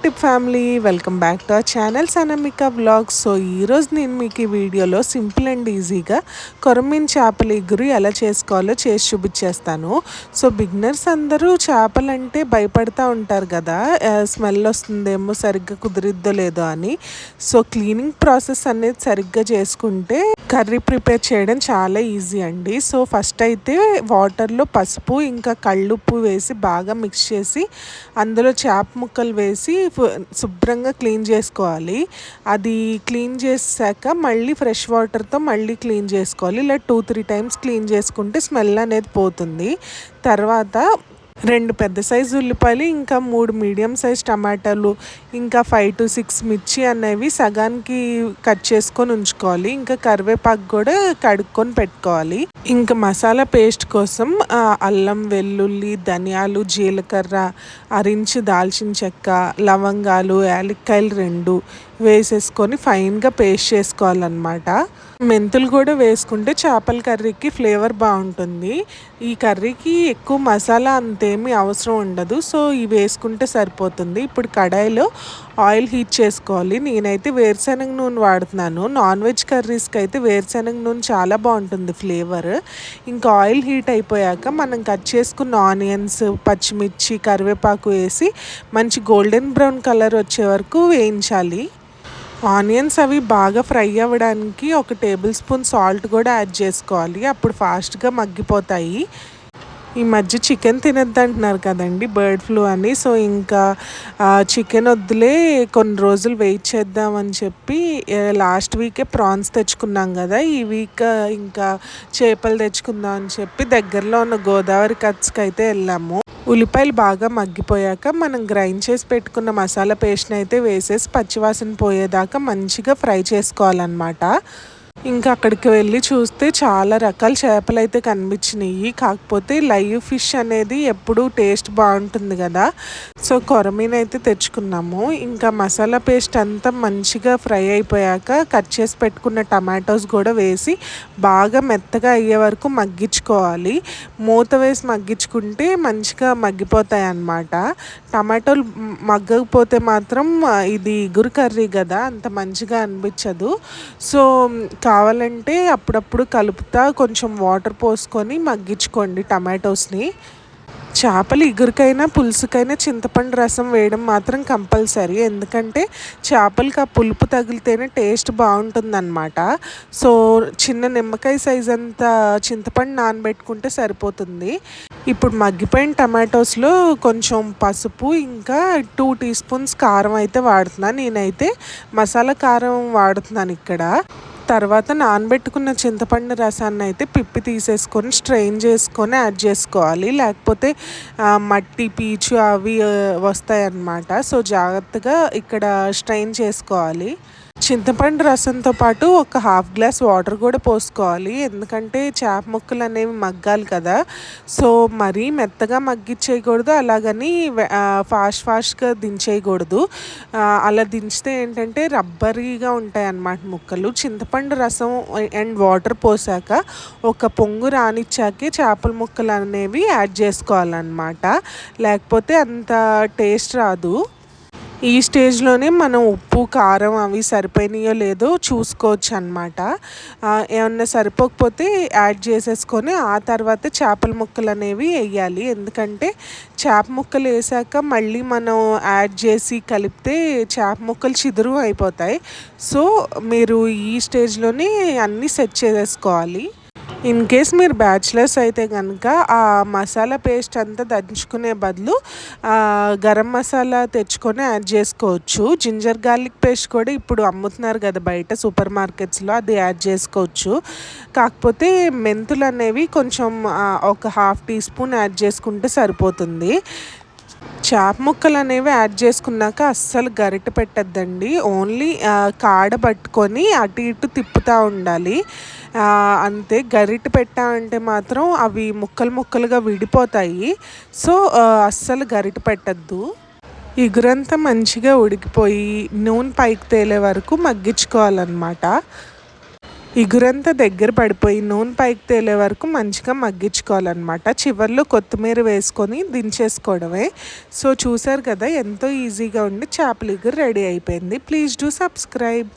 Tip family welcome back to our channel Sanamika vlogs so ఈరోజు నేను మీకు ఈ వీడియోలో సింపుల్ అండ్ ఈజీగా కొరమీన్ చేపల ఎగురు ఎలా చేసుకోవాలో చేసి చూపించేస్తాను. సో బిగినర్స్ అందరూ చేపలంటే భయపడతా ఉంటారు కదా స్మెల్ వస్తుందేమో సరిగ్గా కుదిరిద్దో లేదో అని. సో క్లీనింగ్ ప్రాసెస్ అనేది సరిగ్గా చేసుకుంటే కర్రీ ప్రిపేర్ చేయడం చాలా ఈజీ అండి. సో ఫస్ట్ అయితే వాటర్లో పసుపు ఇంకా కళ్ళుప్పు వేసి బాగా మిక్స్ చేసి అందులో చేప ముక్కలు వేసి శుభ్రంగా క్లీన్ చేసుకోవాలి. అది క్లీన్ చేసాక మళ్ళీ ఫ్రెష్ వాటర్తో మళ్ళీ క్లీన్ చేసుకోవాలి. ఇలా టూ త్రీ టైమ్స్ క్లీన్ చేసుకుంటే స్మెల్ అనేది పోతుంది. తర్వాత రెండు పెద్ద సైజు ఉల్లిపాయలు ఇంకా మూడు మీడియం సైజ్ టమాటాలు ఇంకా ఫైవ్ టు సిక్స్ మిర్చి అనేవి సగానికి కట్ చేసుకొని ఉంచుకోవాలి. ఇంకా కరివేపాకు కూడా కడుక్కొని పెట్టుకోవాలి. ఇంకా మసాలా పేస్ట్ కోసం అల్లం వెల్లుల్లి ధనియాలు జీలకర్ర అరించి దాల్చిన చెక్క లవంగాలు యాలక్కాయలు రెండు వేసేసుకొని ఫైన్గా పేస్ట్ చేసుకోవాలన్నమాట. మెంతులు కూడా వేసుకుంటే చేపల కర్రీకి ఫ్లేవర్ బాగుంటుంది. ఈ కర్రీకి ఎక్కువ మసాలా అంతేమీ అవసరం ఉండదు. సో ఇవి వేసుకుంటే సరిపోతుంది. ఇప్పుడు కడాయిలో ఆయిల్ హీట్ చేసుకోవాలి. నేనైతే వేరుశనగ నూనె వాడుతున్నాను. నాన్ వెజ్ కర్రీస్కి అయితే వేరుశనగ నూనె చాలా బాగుంటుంది ఫ్లేవర్. ఇంకా ఆయిల్ హీట్ అయిపోయాక మనం కట్ చేసుకున్న ఆనియన్స్ పచ్చిమిర్చి కరివేపాకు వేసి మంచి గోల్డెన్ బ్రౌన్ కలర్ వచ్చే వరకు వేయించాలి. ఆనియన్స్ అవి బాగా ఫ్రై అవ్వడానికి ఒక టేబుల్ స్పూన్ సాల్ట్ కూడా యాడ్ చేసుకోవాలి. అప్పుడు ఫాస్ట్గా మగ్గిపోతాయి. ఈ మధ్య చికెన్ తినద్దు అంటున్నారు కదండి బర్డ్ ఫ్లూ అని. సో ఇంకా చికెన్ వద్దులే కొన్ని రోజులు వెయిట్ చేద్దామని చెప్పి లాస్ట్ వీకే ప్రాన్స్ తెచ్చుకున్నాం కదా ఈ వీక్ ఇంకా చేపలు తెచ్చుకుందాం అని చెప్పి దగ్గరలో ఉన్న గోదావరి కట్స్కి అయితే వెళ్ళాము. ఉల్లిపాయలు బాగా మగ్గిపోయాక మనం గ్రైండ్ చేసి పెట్టుకున్న మసాలా పేస్ట్ని అయితే వేసేసి పచ్చివాసన పోయేదాకా మంచిగా ఫ్రై చేసుకోవాలన్నమాట. ఇంకా అక్కడికి వెళ్ళి చూస్తే చాలా రకాల చేపలు అయితే కనిపించినాయి. కాకపోతే లైవ్ ఫిష్ అనేది ఎప్పుడు టేస్ట్ బాగుంటుంది కదా. సో కొరమీన అయితే తెచ్చుకున్నాము. ఇంకా మసాలా పేస్ట్ అంతా మంచిగా ఫ్రై అయిపోయాక కట్ చేసి పెట్టుకున్న టమాటోస్ కూడా వేసి బాగా మెత్తగా అయ్యే వరకు మగ్గించుకోవాలి. మూత వేసి మగ్గించుకుంటే మంచిగా మగ్గిపోతాయి అన్నమాట. టమాటోలు మగ్గకపోతే మాత్రం ఇది ఇగురు కర్రీ కదా అంత మంచిగా అనిపించదు. సో కావాలంటే అప్పుడప్పుడు కలుపుతా కొంచెం వాటర్ పోసుకొని మగ్గించుకోండి టమాటోస్ని. చేపలు ఇగురికైనా పులుసుకైనా చింతపండు రసం వేయడం మాత్రం కంపల్సరీ. ఎందుకంటే చేపలకి ఆ పులుపు తగిలితేనే టేస్ట్ బాగుంటుందన్నమాట. సో చిన్న నిమ్మకాయ సైజ్ అంత చింతపండు నానబెట్టుకుంటే సరిపోతుంది. ఇప్పుడు మగ్గిపోయిన టమాటోస్లో కొంచెం పసుపు ఇంకా టూ టీ స్పూన్స్ కారం అయితే వాడుతున్నాను నేనైతే మసాలా కారం వాడుతున్నాను ఇక్కడ. తర్వాత నానబెట్టుకున్న చింతపండు రసాన్ని అయితే పిప్పి తీసేసుకొని స్ట్రెయిన్ చేసుకొని యాడ్ చేసుకోవాలి. లేకపోతే మట్టి పీచు అవి వస్తాయన్నమాట. సో జాగ్రత్తగా ఇక్కడ స్ట్రెయిన్ చేసుకోవాలి. చింతపండు రసంతో పాటు ఒక హాఫ్ గ్లాస్ వాటర్ కూడా పోసుకోవాలి. ఎందుకంటే చేప ముక్కలు అనేవి మగ్గాలి కదా. సో మరీ మెత్తగా మగ్గిచ్చేయకూడదు. అలాగని ఫాస్ట్ ఫాస్ట్గా దించేయకూడదు. అలా దించితే ఏంటంటే రబ్బరీగా ఉంటాయి అన్నమాట ముక్కలు. చింతపండు రసం అండ్ వాటర్ పోసాక ఒక పొంగు రానిచ్చాకే చేపల ముక్కలు అనేవి యాడ్ చేసుకోవాలన్నమాట. లేకపోతే అంత టేస్ట్ రాదు. ఈ స్టేజ్లోనే మనం ఉప్పు కారం అవి సరిపోయినాయో లేదో చూసుకోవచ్చు అనమాట ఏమన్నా సరిపోకపోతే యాడ్ చేసేసుకొని ఆ తర్వాత చేపల ముక్కలు అనేవి వేయాలి. ఎందుకంటే చేప ముక్కలు వేసాక మళ్ళీ మనం యాడ్ చేసి కలిపితే చేప ముక్కలు చిదురు అయిపోతాయి. సో మీరు ఈ స్టేజ్లోనే అన్నీ సెట్ చేసేసుకోవాలి. ఇన్ కేస్ మీరు బ్యాచిలర్స్ అయితే కనుక ఆ మసాలా పేస్ట్ అంతా దంచుకునే బదులు గరం మసాలా తెచ్చుకొని యాడ్ చేసుకోవచ్చు. జింజర్ గార్లిక్ పేస్ట్ కూడా ఇప్పుడు అమ్ముతున్నారు కదా బయట సూపర్ మార్కెట్స్లో అది యాడ్ చేసుకోవచ్చు. కాకపోతే మెంతులు అనేవి కొంచెం ఒక హాఫ్ టీ స్పూన్ యాడ్ చేసుకుంటే సరిపోతుంది. చేప ముక్కలు అనేవి యాడ్ చేసుకున్నాక అస్సలు గరిట పెట్టద్దండి. ఓన్లీ కాడ పట్టుకొని అటు ఇటు తిప్పుతూ ఉండాలి. అంతే. గరిట పెట్టామంటే మాత్రం అవి ముక్కలు ముక్కలుగా విడిపోతాయి. సో అస్సలు గరిట పెట్టద్దు. ఇగురంతా మంచిగా ఉడికిపోయి నూనె పైకి తేలే వరకు మగ్గించుకోవాలన్నమాట. ఇగురంతా దగ్గర పడిపోయి నూనె పైకి తేలే వరకు మంచిగా మగ్గించుకోవాలన్నమాట. చివర్లో కొత్తిమీర వేసుకొని దించేసుకోవడమే. సో చూసారు కదా ఎంతో ఈజీగా ఉండి చేపల ఇగురు రెడీ అయిపోయింది. Please do subscribe